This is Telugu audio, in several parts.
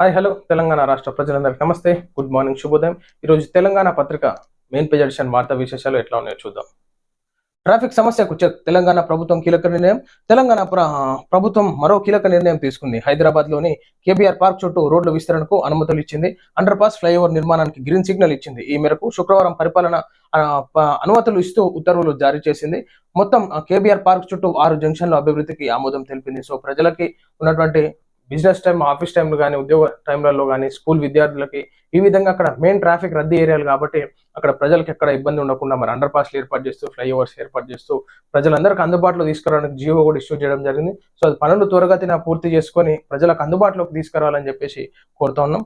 హాయ్ హలో తెలంగాణ రాష్ట్ర ప్రజలందరికీ నమస్తే. గుడ్ మార్నింగ్ శుభోదయం. ఈరోజు తెలంగాణ పత్రిక మెయిన్ పేజ్ ఎడిషన్ వార్తా విశేషాలు ఎట్లా ఉన్నాయో చూద్దాం. ట్రాఫిక్ సమస్యకు తెలంగాణ ప్రభుత్వం కీలక నిర్ణయం. తెలంగాణ ప్రభుత్వం మరో కీలక నిర్ణయం తీసుకుంది. హైదరాబాద్లోని కేబీఆర్ పార్క్ చుట్టూ రోడ్ల విస్తరణకు అనుమతులు ఇచ్చింది. అండర్ పాస్ ఫ్లైఓవర్ నిర్మాణానికి గ్రీన్ సిగ్నల్ ఇచ్చింది. ఈ మేరకు శుక్రవారం పరిపాలన అనుమతులు ఇస్తూ ఉత్తర్వులు జారీ చేసింది. మొత్తం కేబీఆర్ పార్క్ చుట్టూ ఆరు జంక్షన్ల అభివృద్ధికి ఆమోదం తెలిపింది. సో ప్రజలకి ఉన్నటువంటి బిజినెస్ టైం ఆఫీస్ టైంలో కానీ ఉద్యోగ టైంలలో కానీ స్కూల్ విద్యార్థులకి ఈ విధంగా అక్కడ మెయిన్ ట్రాఫిక్ రద్దీ ఏరియాలు కాబట్టి అక్కడ ప్రజలకు ఎక్కడ ఇబ్బంది ఉండకుండా మరి అండర్ పాస్లు ఏర్పాటు చేస్తూ ఫ్లైఓవర్స్ ఏర్పాటు చేస్తూ ప్రజలందరికీ అందుబాటులో తీసుకురావడానికి జియో కూడా ఇష్యూ చేయడం జరిగింది. సో అది పనులు త్వరగతిన పూర్తి చేసుకొని ప్రజలకు అందుబాటులోకి తీసుకురావాలని చెప్పేసి కోరుతా ఉన్నాం.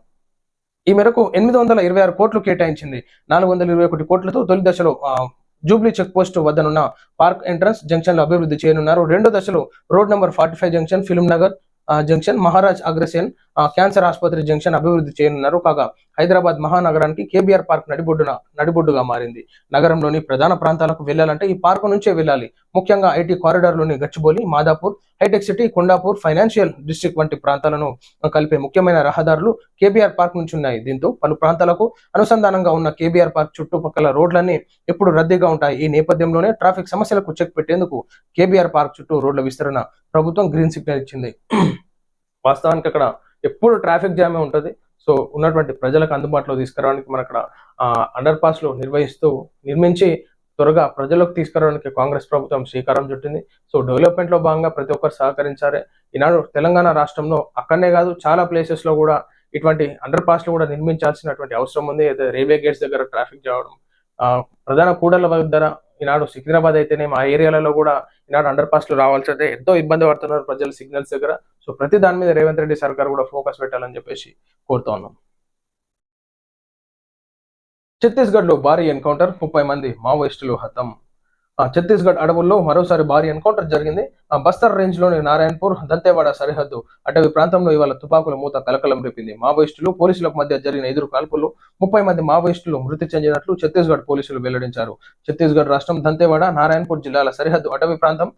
ఈ మేరకు ఎనిమిది వందల ఇరవై ఆరు కోట్లు కేటాయించింది. నాలుగు వందల ఇరవై ఒకటి కోట్లతో తొలి దశలో జూబ్లీ చెక్ పోస్ట్ వద్దనున్న పార్క్ ఎంట్రన్స్ జంక్షన్లు అభివృద్ధి చేయనున్నారు. రెండో దశలో road number forty five junction film Nagar junction Maharaj Agrasen ఆ, క్యాన్సర్ ఆసుపత్రి జంక్షన్ అభివృద్ధి చేయనున్నారు కాగా హైదరాబాద్ మహానగరానికి కేబీఆర్ పార్క్ నడిబొడ్డున నడిబొడ్డుగా మారింది. నగరంలోని ప్రధాన ప్రాంతాలకు వెళ్ళాలంటే ఈ పార్కు నుంచే వెళ్ళాలి. ముఖ్యంగా IT కారిడార్లోని Gachibowli Madhapur hitech city Kondapur financial district వంటి ప్రాంతాలను కలిపే ముఖ్యమైన రహదారులు కేబీఆర్ పార్క్ నుంచి ఉన్నాయి. దీంతో పలు ప్రాంతాలకు అనుసంధానంగా ఉన్న కేబీఆర్ పార్క్ చుట్టుపక్కల రోడ్లన్నీ ఎప్పుడు రద్దీగా ఉంటాయి. ఈ నేపథ్యంలోనే ట్రాఫిక్ సమస్యలకు చెక్ పెట్టేందుకు కేబీఆర్ పార్క్ చుట్టూ రోడ్ల విస్తరణ ప్రభుత్వం గ్రీన్ సిగ్నల్ ఇచ్చింది. వాస్తవానికి అక్కడ ఎప్పుడు ట్రాఫిక్ జామే ఉంటుంది. సో ఉన్నటువంటి ప్రజలకు అందుబాటులో తీసుకురావడానికి మన అక్కడ అండర్ పాస్లో నిర్వహిస్తూ నిర్మించి త్వరగా ప్రజలకు తీసుకురావడానికి కాంగ్రెస్ ప్రభుత్వం శ్రీకారం చుట్టింది. సో డెవలప్మెంట్లో భాగంగా ప్రతి ఒక్కరు సహకరించారు. ఈనాడు తెలంగాణ రాష్ట్రంలో అక్కడనే కాదు చాలా ప్లేసెస్లో కూడా ఇటువంటి అండర్ పాస్ కూడా నిర్మించాల్సినటువంటి అవసరం ఉంది. అయితే రైల్వే గేట్స్ దగ్గర ట్రాఫిక్ చేయడం ప్రధాన కూడల దగ్గర ఈనాడు సికింద్రాబాద్ అయితేనే మా ఏరియాలలో కూడా ఈనాడు అండర్ పాస్లో రావాల్సి అయితే ఎంతో ఇబ్బంది పడుతున్నారు ప్రజలు సిగ్నల్స్ దగ్గర. సో ప్రతి దాని మీద రేవంత్ రెడ్డి సర్కార్ కూడా ఫోకస్ పెట్టాలని చెప్పేసి కోరుతా ఉన్నాం. ఛత్తీస్గఢ్లో భారీ ఎన్కౌంటర్ ముప్పై మంది మావోయిస్టులు హతం. ఛత్తీస్గఢ్ అడవుల్లో మరోసారి భారీ ఎన్కౌంటర్ జరిగింది. ఆ, బస్తర్ రేంజ్లోని నారాయణపూర్ దంతేవాడ సరిహద్దు అటవీ ప్రాంతంలో ఇవాళ తుపాకుల మూత కలకలం రేపింది. మావోయిస్టులు పోలీసులకు మధ్య జరిగిన ఎదురు కాల్పుల్లో ముప్పై మంది మావోయిస్టులు మృతి చెందినట్లు ఛత్తీస్గఢ్ పోలీసులు వెల్లడించారు. ఛత్తీస్గఢ్ రాష్ట్రం దంతేవాడ నారాయణపూర్ జిల్లాల సరిహద్దు అటవీ ప్రాంతం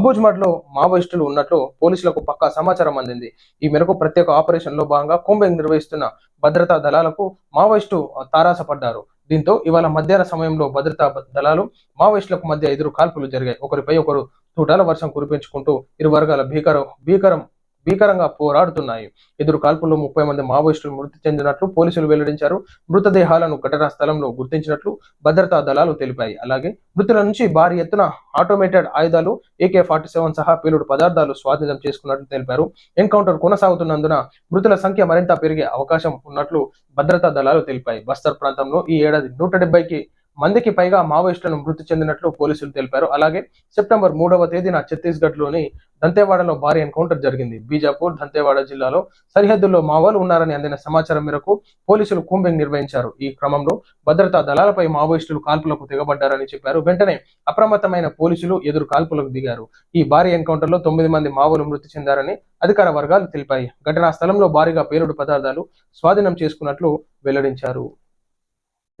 అబూజ్మడ్లో మావోయిస్టులు ఉన్నట్లు పోలీసులకు పక్కా సమాచారం అందింది. ఈ మేరకు ప్రత్యేక ఆపరేషన్లో భాగంగా కుంబెంగ్ నిర్వహిస్తున్న భద్రతా దళాలకు మావోయిస్టు తారాసపడ్డారు. దీంతో ఇవాళ మధ్యాహ్న సమయంలో భద్రతా దళాలు మావోయిస్టులకు మధ్య ఎదురు కాల్పులు జరిగాయి. ఒకరిపై ఒకరు తూటాల వర్షం కురిపించుకుంటూ ఇరు వర్గాల భీకర భీకరం భీకరంగా పోరాడుతున్నాయి. ఎదురు కాల్పుల్లో ముప్పై మంది మావోయిస్టులు మృతి చెందినట్లు పోలీసులు వెల్లడించారు. మృతదేహాలను ఘటనా స్థలంలో గుర్తించినట్లు భద్రతా దళాలు తెలిపాయి. అలాగే మృతుల నుంచి భారీ ఎత్తున ఆటోమేటెడ్ ఆయుధాలు ఏకే ఫార్టీ సెవెన్ సహా పేలుడు పదార్థాలు స్వాధీనం చేసుకున్నట్లు తెలిపారు. ఎన్కౌంటర్ కొనసాగుతున్నందున మృతుల సంఖ్య మరింత పెరిగే అవకాశం ఉన్నట్లు భద్రతా దళాలు తెలిపాయి. బస్తర్ ప్రాంతంలో ఈ ఏడాది నూట డెబ్బైకి మందికి పైగా మావోయిస్టులను మృతి చెందినట్లు పోలీసులు తెలిపారు. అలాగే సెప్టెంబర్ మూడవ తేదీన ఛత్తీస్గఢ్లోని దంతేవాడలో భారీ ఎన్కౌంటర్ జరిగింది. బీజాపూర్ దంతేవాడ జిల్లాలో సరిహద్దుల్లో మావోలు ఉన్నారని అందిన సమాచారం మేరకు పోలీసులు కూంబింగ్ నిర్వహించారు. ఈ క్రమంలో భద్రతా దళాలపై మావోయిస్టులు కాల్పులకు తెగబడ్డారని చెప్పారు. వెంటనే అప్రమత్తమైన పోలీసులు ఎదురు కాల్పులకు దిగారు. ఈ భారీ ఎన్కౌంటర్లో తొమ్మిది మంది మావోలు మృతి చెందారని అధికార వర్గాలు తెలిపాయి. ఘటనా స్థలంలో భారీగా పేలుడు పదార్థాలు స్వాధీనం చేసుకున్నట్లు వెల్లడించారు.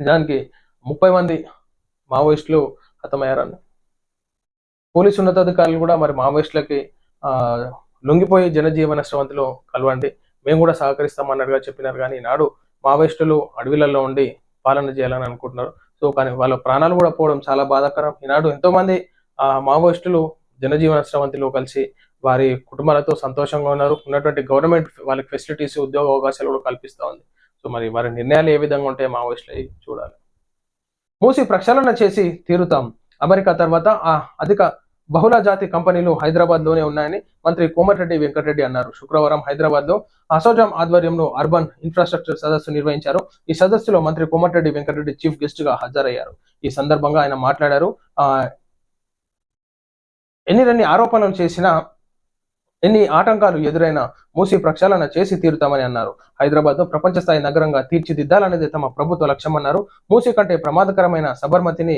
నిజానికి ముప్పై మంది మావోయిస్టులు హతమయ్యారని. పోలీసు ఉన్నతాధికారులు కూడా మరి మావోయిస్టులకి లొంగిపోయి జనజీవన స్రవంతిలో కలవండి. మేము కూడా సహకరిస్తామన్నట్టుగా చెప్పినారు. కానీ నాడు మావోయిస్టులు అడవిలలో ఉండి పాలన చేయాలని అనుకుంటున్నారు. సో కానీ వాళ్ళ ప్రాణాలు కూడా పోవడం చాలా బాధాకరం. ఈనాడు ఎంతోమంది ఆ మావోయిస్టులు జనజీవన స్రవంతిలో కలిసి వారి కుటుంబాలతో సంతోషంగా ఉన్నారు. ఉన్నటువంటి గవర్నమెంట్ వాళ్ళకి ఫెసిలిటీస్ ఉద్యోగ అవకాశాలు కూడా కల్పిస్తూ ఉంది. సో మరి వారి నిర్ణయాలు ఏ విధంగా ఉంటాయి మావోయిస్టులు అవి చూడాలి. మూసి ప్రక్షాళన చేసి తీరుతాం. అమెరికా తర్వాత ఆ అధిక బహుళ జాతి కంపెనీలు హైదరాబాద్లోనే ఉన్నాయని మంత్రి కోమటిరెడ్డి వెంకటరెడ్డి అన్నారు. శుక్రవారం హైదరాబాద్లో అసోజాం ఆధ్వర్యంలో అర్బన్ ఇన్ఫ్రాస్ట్రక్చర్ సదస్సు నిర్వహించారు. ఈ సదస్సులో మంత్రి కోమటిరెడ్డి వెంకటరెడ్డి చీఫ్ గెస్ట్గా హాజరయ్యారు. ఈ సందర్భంగా ఆయన మాట్లాడారు. ఆ ఎన్ని ఆరోపణలు చేసినా ఎన్ని ఆటంకాలు ఎదురైనా మూసి ప్రక్షాళన చేసి తీరుతామని అన్నారు. హైదరాబాద్ను ప్రపంచ స్థాయి నగరంగా తీర్చిదిద్దాలనేది తమ ప్రభుత్వ లక్ష్యమన్నారు మూసి కంటే ప్రమాదకరమైన సబర్మతిని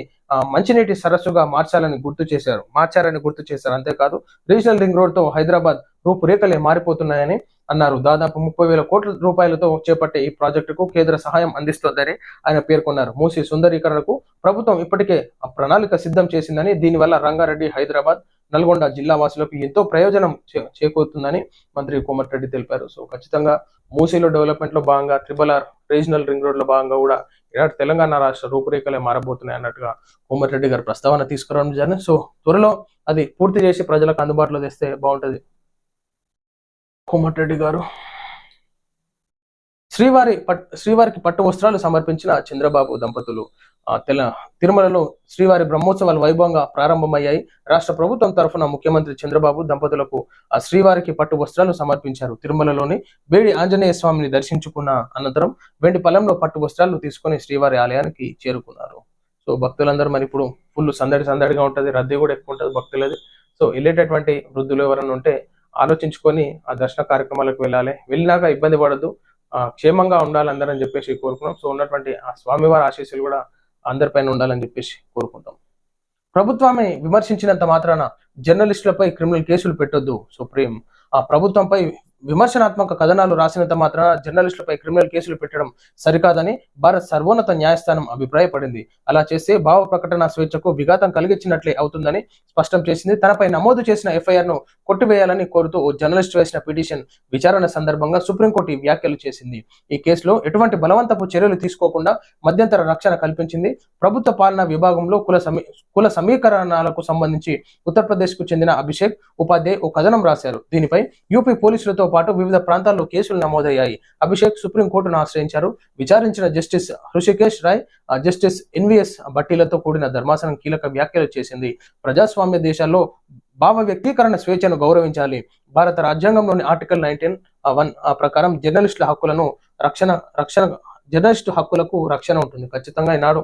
మంచినీటి సరస్సుగా మార్చాలని గుర్తు చేశారు. మార్చారని గుర్తు చేశారు. అంతేకాదు రీజనల్ రింగ్ రోడ్తో హైదరాబాద్ రూపురేఖలే మారిపోతున్నాయని అన్నారు. దాదాపు ముప్పై వేల కోట్ల రూపాయలతో చేపట్టే ఈ ప్రాజెక్టుకు కేంద్ర సహాయం అందిస్తోందని ఆయన పేర్కొన్నారు. మూసి సుందరీకరణకు ప్రభుత్వం ఇప్పటికే ఆ ప్రణాళిక సిద్ధం చేసిందని దీనివల్ల రంగారెడ్డి హైదరాబాద్ నల్గొండ జిల్లా వాసులకు ఎంతో ప్రయోజనం చేకూరుతుందని మంత్రి కుమార్ కోమటిరెడ్డి తెలిపారు. సో ఖచ్చితంగా మూసీలో డెవలప్మెంట్లో భాగంగా ట్రిపుల్ ఆర్ రీజనల్ రింగ్ రోడ్లో భాగంగా కూడా ఇలాంటి తెలంగాణ రాష్ట్ర రూపురేఖలే మారబోతున్నాయి అన్నట్టుగా కోమటిరెడ్డి గారు ప్రస్తావన తీసుకురావడం జరిగింది. సో త్వరలో అది పూర్తి చేసి ప్రజలకు అందుబాటులో తెస్తే బాగుంటది. కోమటిరెడ్డి గారు. శ్రీవారి శ్రీవారికి పట్టు వస్త్రాలు సమర్పించిన చంద్రబాబు దంపతులు ఆ, తెల తిరుమలలో శ్రీవారి బ్రహ్మోత్సవాలు వైభవంగా ప్రారంభమయ్యాయి. రాష్ట్ర ప్రభుత్వం తరఫున ముఖ్యమంత్రి చంద్రబాబు దంపతులకు ఆ శ్రీవారికి పట్టు వస్త్రాలు సమర్పించారు. తిరుమలలోని వేడి ఆంజనేయ స్వామిని దర్శించుకున్న అనంతరం వెండి పొలంలో పట్టు వస్త్రాలు తీసుకొని శ్రీవారి ఆలయానికి చేరుకున్నారు. సో భక్తులందరూ మరి ఇప్పుడు ఫుల్ సందడి సందడిగా ఉంటది రద్దీ కూడా ఎక్కువ ఉంటది భక్తులది. సో వెళ్ళేటటువంటి వృద్ధులు ఎవరైనా ఉంటే ఆలోచించుకొని ఆ దర్శన కార్యక్రమాలకు వెళ్ళాలి. వెళ్ళినాక ఇబ్బంది పడద్దు. క్షేమంగా ఉండాలందరని చెప్పేసి కోరుకున్నాం. సో ఉన్నటువంటి ఆ స్వామివారి ఆశీస్సులు కూడా అందరిపైన ఉండాలని చెప్పేసి కోరుకుంటాం. ప్రభుత్వమే విమర్శించినంత మాత్రాన జర్నలిస్టులపై క్రిమినల్ కేసులు పెట్టొద్దు సుప్రీం. ఆ ప్రభుత్వంపై విమర్శనాత్మక కథనాలు రాసినంత మాత్రాన జర్నలిస్టులపై క్రిమినల్ కేసులు పెట్టడం సరికాదని భారత్ సర్వోన్నత న్యాయస్థానం అభిప్రాయపడింది. అలా చేస్తే భావ ప్రకటన స్వేచ్ఛకు విఘాతం కలిగించినట్లే అవుతుందని స్పష్టం చేసింది. తనపై నమోదు చేసిన ఎఫ్ఐఆర్ను కొట్టివేయాలని కోరుతూ ఓ జర్నలిస్ట్ వేసిన పిటిషన్ విచారణ సందర్భంగా సుప్రీంకోర్టు వ్యాఖ్యలు చేసింది. ఈ కేసులో ఎటువంటి బలవంతపు చర్యలు తీసుకోకుండా మధ్యంతర రక్షణ కల్పించింది. ప్రభుత్వ పాలనా విభాగంలో కుల సమీ కుల సమీకరణాలకు సంబంధించి ఉత్తరప్రదేశ్కు చెందిన అభిషేక్ ఉపాధ్యాయ్ ఓ కథనం రాశారు. దీనిపై యూపీ పోలీసులతో పాటు వివిధ ప్రాంతాల్లో కేసులు నమోదయ్యాయి. అభిషేక్ సుప్రీంకోర్టును ఆశ్రయించారు. విచారించిన జస్టిస్ హృషికేష్ రాయ్ ఆ, జస్టిస్ ఎన్విఎస్ భట్టీలతో కూడిన ధర్మాసనం కీలక వ్యాఖ్యలు చేసింది. ప్రజాస్వామ్య దేశాల్లో భావ వ్యక్తీకరణ స్వేచ్ఛను గౌరవించాలి. భారత రాజ్యాంగంలోని ఆర్టికల్ నైన్టీన్ వన్ ప్రకారం జర్నలిస్టుల హక్కులను రక్షణ రక్షణ జర్నలిస్టు హక్కులకు రక్షణ ఉంటుంది. ఖచ్చితంగా ఈనాడు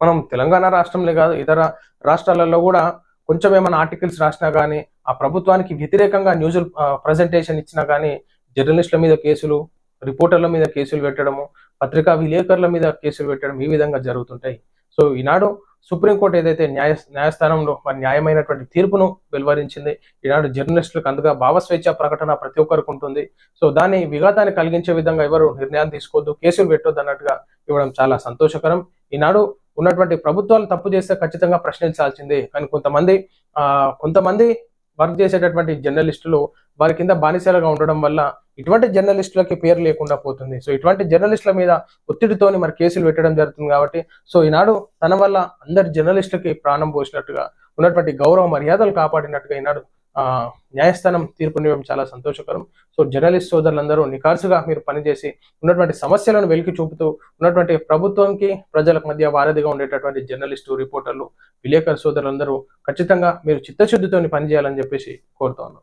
మనం తెలంగాణ రాష్ట్రంలో కాదు ఇతర రాష్ట్రాలలో కూడా కొంచెం ఏమైనా ఆర్టికల్స్ రాసినా కానీ ఆ ప్రభుత్వానికి వ్యతిరేకంగా న్యూస్ ప్రజెంటేషన్ ఇచ్చినా కానీ జర్నలిస్టుల మీద కేసులు రిపోర్టర్ల మీద కేసులు పెట్టడము పత్రికా విలేకరుల మీద కేసులు పెట్టడం ఈ విధంగా జరుగుతుంటాయి. సో ఈనాడు సుప్రీంకోర్టు ఏదైతే న్యాయ న్యాయస్థానంలో మరి న్యాయమైనటువంటి తీర్పును వెలువరించింది ఈనాడు జర్నలిస్టులకు అందుగా భావస్వేచ్ఛ ప్రకటన ప్రతి ఒక్కరికి ఉంటుంది. సో దాన్ని విఘాతాన్ని కలిగించే విధంగా ఎవరు నిర్ణయాలు తీసుకోవద్దు కేసులు పెట్టొద్దు అన్నట్టుగా ఇవ్వడం చాలా సంతోషకరం. ఈనాడు ఉన్నటువంటి ప్రభుత్వాలు తప్పు చేస్తే ఖచ్చితంగా ప్రశ్నించాల్సిందే. కానీ కొంతమంది ఆ కొంతమంది వర్క్ చేసేటటువంటి జర్నలిస్టులు వారి కింద బానిసలుగా ఉండడం వల్ల ఇటువంటి జర్నలిస్టులకి పేరు లేకుండా పోతుంది. సో ఇటువంటి జర్నలిస్టుల మీద ఒత్తిడితోని మరి కేసులు పెట్టడం జరుగుతుంది కాబట్టి సో ఈనాడు తన వల్ల అందరి జర్నలిస్టులకి ప్రాణం పోసినట్టుగా ఉన్నటువంటి గౌరవ మర్యాదలు కాపాడినట్టుగా ఈనాడు ఆ న్యాయస్థానం తీర్పునివ్వడం చాలా సంతోషకరం. సో జర్నలిస్ట్ సోదరులందరూ నికార్సుగా మీరు పనిచేసి ఉన్నటువంటి సమస్యలను వెలికి చూపుతూ ఉన్నటువంటి ప్రభుత్వంకి ప్రజలకు మధ్య వారధిగా ఉండేటటువంటి జర్నలిస్టు రిపోర్టర్లు విలేకరు సోదరులందరూ ఖచ్చితంగా మీరు చిత్తశుద్ధితో పనిచేయాలని చెప్పేసి కోరుతా ఉన్నాం.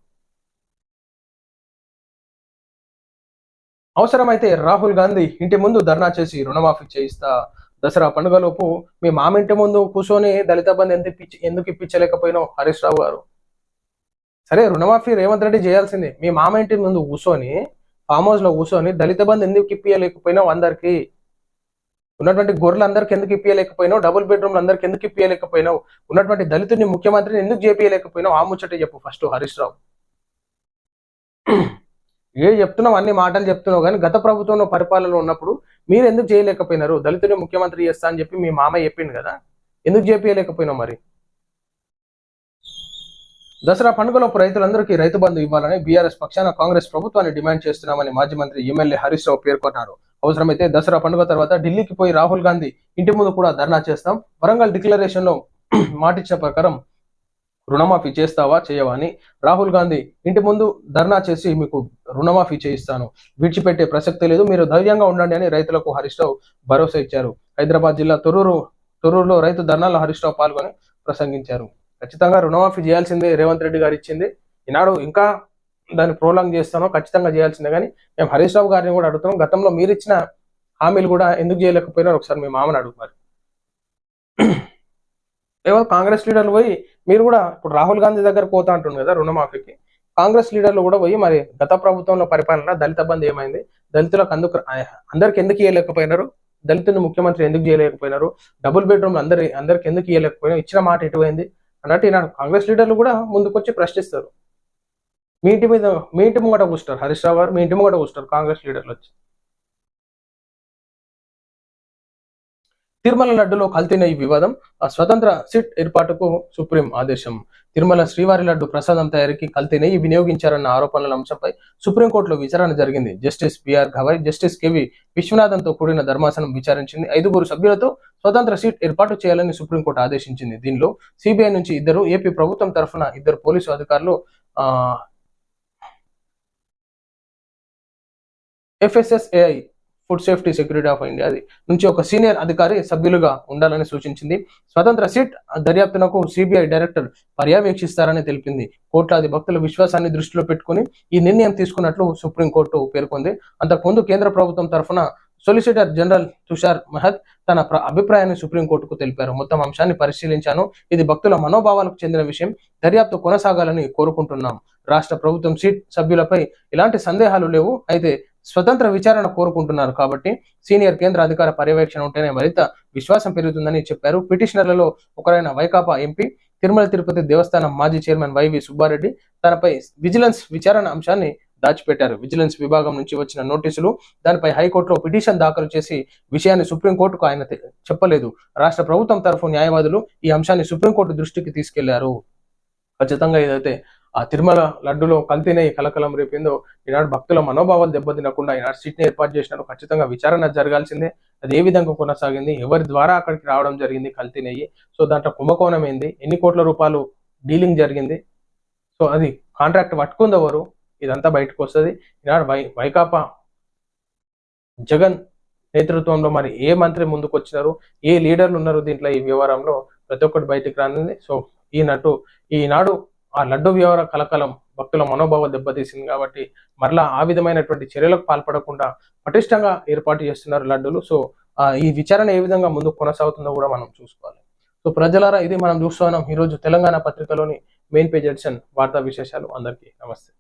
అవసరమైతే రాహుల్ గాంధీ ఇంటి ముందు ధర్నా చేసి రుణమాఫీ చేయిస్తా. దసరా పండుగలోపు మీ మామింటి ముందు కూర్చొని దళిత బంధు ఎందుకు ఇప్పించి ఎందుకు ఇప్పించలేకపోయినావు హరీష్ రావు గారు? సరే రుణమాఫీ రేవంత్ రెడ్డి చేయాల్సిందే. మీ మామ ఇంటి ముందు కూర్చొని ఫామ్ హౌస్లో కూర్చొని దళిత బంధు ఎందుకు ఇప్పించలేకపోయినావు అందరికి? ఉన్నటువంటి గొర్రెలందరికి ఎందుకు ఇప్పించలేకపోయినావు డబుల్ బెడ్రూమ్లు అందరికి ఎందుకు ఇప్పించలేకపోయినావు ఉన్నటువంటి దళితుని ముఖ్యమంత్రిని ఎందుకు చేపించలేకపోయినావు ఆ ముచ్చట చెప్పు ఫస్ట్ హరీష్ రావు. ఏ చెప్తున్నావు? అన్ని మాటలు చెప్తున్నావు కానీ గత ప్రభుత్వంలో పరిపాలనలో ఉన్నప్పుడు మీరు ఎందుకు చేయలేకపోయినారు? దళితుని ముఖ్యమంత్రి చేస్తా అని చెప్పి మీ మామ చెప్పిండు కదా. ఎందుకు చేపించలేకపోయినావు మరి? దసరా పండుగలోపు రైతులందరికీ రైతు బంధు ఇవ్వాలని బీఆర్ఎస్ పక్షాన కాంగ్రెస్ ప్రభుత్వాన్ని డిమాండ్ చేస్తున్నామని మాజీ మంత్రి ఎమ్మెల్యే హరీష్ రావు పేర్కొన్నారు. అవసరమైతే దసరా పండుగ తర్వాత ఢిల్లీకి పోయి రాహుల్ గాంధీ ఇంటి ముందు కూడా ధర్నా చేస్తాం. వరంగల్ డిక్లరేషన్లో మాటిచ్చిన ప్రకారం రుణమాఫీ చేస్తావా చేయవా అని రాహుల్ గాంధీ ఇంటి ముందు ధర్నా చేసి మీకు రుణమాఫీ చేయిస్తాను. విడిచిపెట్టే ప్రసక్తి లేదు. మీరు ధైర్యంగా ఉండండి అని రైతులకు హరీష్ రావు భరోసా ఇచ్చారు. హైదరాబాద్ జిల్లా తొర్రూరు తొర్రూరులో రైతు ధర్నాలో హరీష్ రావు పాల్గొని ప్రసంగించారు. ఖచ్చితంగా రుణమాఫీ చేయాల్సిందే రేవంత్ రెడ్డి గారు ఇచ్చింది. ఈనాడు ఇంకా దాన్ని ప్రోలాంగ్ చేస్తానో ఖచ్చితంగా చేయాల్సిందే. కానీ మేము హరీష్ రావు గారిని కూడా అడుగుతాం గతంలో మీరు ఇచ్చిన హామీలు కూడా ఎందుకు చేయలేకపోయినారు? ఒకసారి మీ మామని అడుగు ఏవో కాంగ్రెస్ లీడర్లు పోయి మీరు కూడా ఇప్పుడు రాహుల్ గాంధీ దగ్గర పోతా అంటుంది కదా రుణమాఫీకి. కాంగ్రెస్ లీడర్లు కూడా పోయి మరి గత ప్రభుత్వంలో పరిపాలన దళిత బంధు ఏమైంది? దళితులకు అందుకు అందరికి ఎందుకు ఇవ్వలేకపోయినారు దళితుని ముఖ్యమంత్రి ఎందుకు చేయలేకపోయినారు? డబుల్ బెడ్రూమ్లు అందరి అందరికి ఎందుకు ఇవ్వలేకపోయినారు ఇచ్చిన మాట ఎటువైంది? అన్నట్టు ఈనాడు కాంగ్రెస్ లీడర్లు కూడా ముందుకొచ్చి ప్రశ్నిస్తారు మీ ఇంటి మీద మీ ఇంటి ముంగట కూర్చుంటారు. హరీష్ రావు గారు మీ ఇంటి ముంగట కూర్చుంటారు కాంగ్రెస్ లీడర్లు వచ్చి. తిరుమల లడ్డులో కల్తీన ఈ వివాదం స్వతంత్ర సిట్ ఏర్పాటుకు సుప్రీం ఆదేశం. తిరుమల శ్రీవారి లడ్డు ప్రసాదం తయారీకి కల్తీ నెయ్యి వినియోగించారన్న ఆరోపణల అంశంపై సుప్రీంకోర్టులో విచారణ జరిగింది. Justice BR Gavai justice KV విశ్వనాథన్తో కూడిన ధర్మాసనం విచారించింది. ఐదుగురు సభ్యులతో స్వతంత్ర సీట్ ఏర్పాటు చేయాలని సుప్రీంకోర్టు ఆదేశించింది. దీనిలో సిబిఐ నుంచి ఇద్దరు ఏపీ ప్రభుత్వం తరఫున ఇద్దరు పోలీసు అధికారులు FSSAI food safety security of India అది. నుంచి ఒక సీనియర్ అధికారి సభ్యులుగా ఉండాలని సూచించింది. స్వతంత్ర సిట్ దర్యాప్తునకు సిబిఐ డైరెక్టర్ పర్యవేక్షిస్తారని తెలిపింది. కోట్లాది భక్తుల విశ్వాసాన్ని దృష్టిలో పెట్టుకుని ఈ నిర్ణయం తీసుకున్నట్లు సుప్రీంకోర్టు పేర్కొంది. అంతకుముందు కేంద్ర ప్రభుత్వం తరఫున సొలిసిటర్ జనరల్ తుషార్ మహత్ తన అభిప్రాయాన్ని సుప్రీంకోర్టుకు తెలిపారు. మొత్తం అంశాన్ని పరిశీలించాను. ఇది భక్తుల మనోభావాలకు చెందిన విషయం. దర్యాప్తు కొనసాగాలని కోరుకుంటున్నాం. రాష్ట్ర ప్రభుత్వం సీట్ సభ్యులపై ఎలాంటి సందేహాలు లేవు. అయితే స్వతంత్ర విచారణ కోరుకుంటున్నారు కాబట్టి సీనియర్ కేంద్ర అధికార పర్యవేక్షణ ఉంటేనే మరింత విశ్వాసం పెరుగుతుందని చెప్పారు. పిటిషనర్లలో ఒకరైన వైకాపా ఎంపీ తిరుమల తిరుపతి దేవస్థానం మాజీ చైర్మన్ వైవి సుబ్బారెడ్డి తనపై విజిలెన్స్ విచారణ అంశాన్ని దాచిపెట్టారు. విజిలెన్స్ విభాగం నుంచి వచ్చిన నోటీసులు దానిపై హైకోర్టులో పిటిషన్ దాఖలు చేసి విషయాన్ని సుప్రీంకోర్టుకు ఆయన చెప్పలేదు. రాష్ట్ర ప్రభుత్వం తరఫు న్యాయవాదులు ఈ అంశాన్ని సుప్రీంకోర్టు దృష్టికి తీసుకెళ్ళారు. ఖచ్చితంగా ఏదైతే ఆ తిరుమల లడ్డులో కల్తీనే కలకలం రేపిందో ఈనాడు భక్తుల మనోభావాలు దెబ్బతినకుండా ఈనాడు సీట్ని ఏర్పాటు చేసినారు ఖచ్చితంగా విచారణ జరగాల్సిందే. అది ఏ విధంగా కొనసాగింది? ఎవరి ద్వారా అక్కడికి రావడం జరిగింది కల్తీ నెయ్యి సో దాంట్లో కుంభకోణం ఏంది? ఎన్ని కోట్ల రూపాయలు డీలింగ్ జరిగింది? సో అది కాంట్రాక్ట్ పట్టుకుంది ఎవరు? ఇదంతా బయటకు వస్తుంది. ఈనాడు వై వైకాపా జగన్ నేతృత్వంలో మరి ఏ మంత్రి ముందుకు వచ్చినారు ఏ లీడర్లు ఉన్నారు దీంట్లో ఈ వ్యవహారంలో? ప్రతి ఒక్కటి బయటికి రానుంది. సో ఈనట్టు ఈనాడు ఆ లడ్డు వ్యవహార కలకలం భక్తుల మనోభావం దెబ్బతీసింది కాబట్టి మరలా ఆ విధమైనటువంటి చర్యలకు పాల్పడకుండా పటిష్టంగా ఏర్పాటు చేస్తున్నారు లడ్డూలు. సో ఈ విచారణ ఏ విధంగా ముందు కొనసాగుతుందో కూడా మనం చూసుకోవాలి. సో ప్రజలారా ఇది మనం చూస్తున్నాం. ఈరోజు తెలంగాణ పత్రికలోని మెయిన్ పేజ్ ఎడిషన్ వార్తా విశేషాలు. అందరికీ నమస్తే.